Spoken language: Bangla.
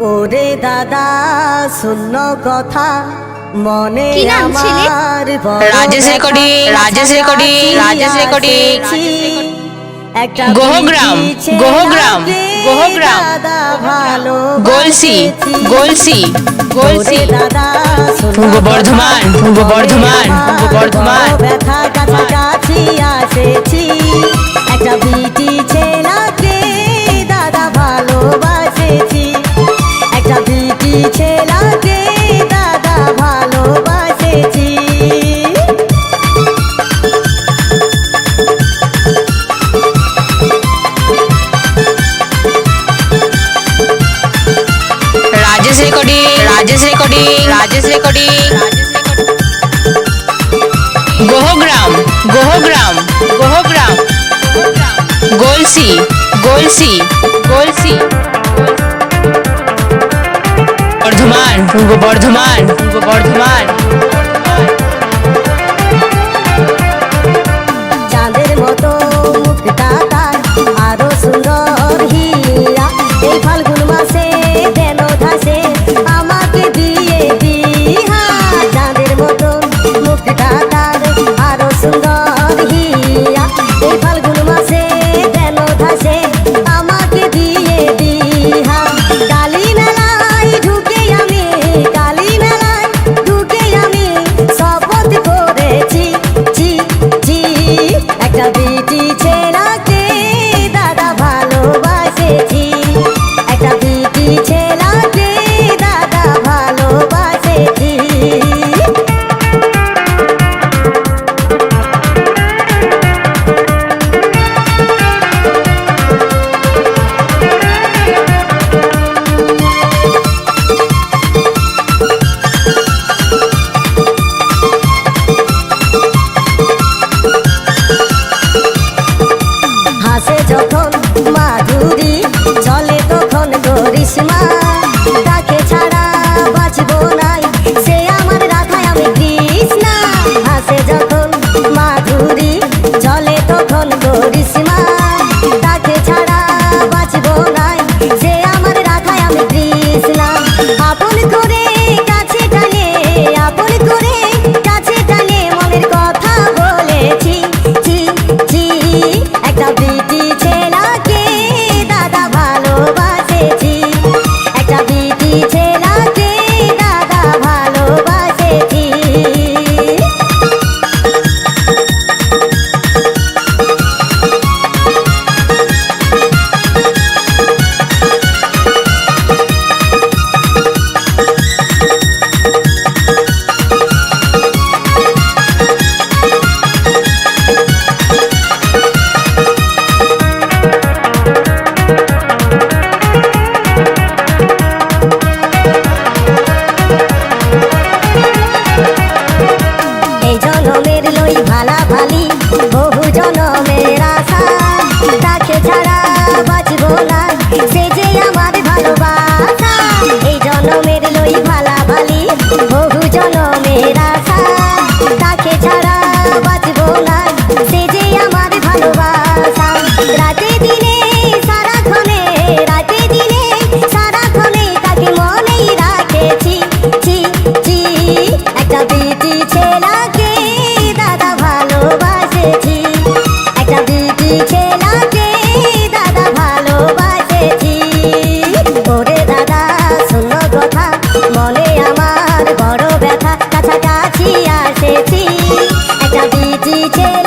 ওরে দাদা শূন্য কথা মনে আমার Rajesh recording, Rajesh recording, Rajesh recording, একটা গোহগ্রাম, গোহগ্রাম, গোহগ্রাম। দাদা ভালো গোলসি গোলসি গোলসি। দাদা পূর্ব বর্ধমান, পূর্ব বর্ধমান, পূর্ব বর্ধমান। ব্যথা কাছাকাছি আসেছি। Rajesh recording Rajesh recording Rajesh recording Gohagram Gohagram Gohagram Golsi Golsi Golsi Bardhaman Bardhaman Bardhaman করিস gece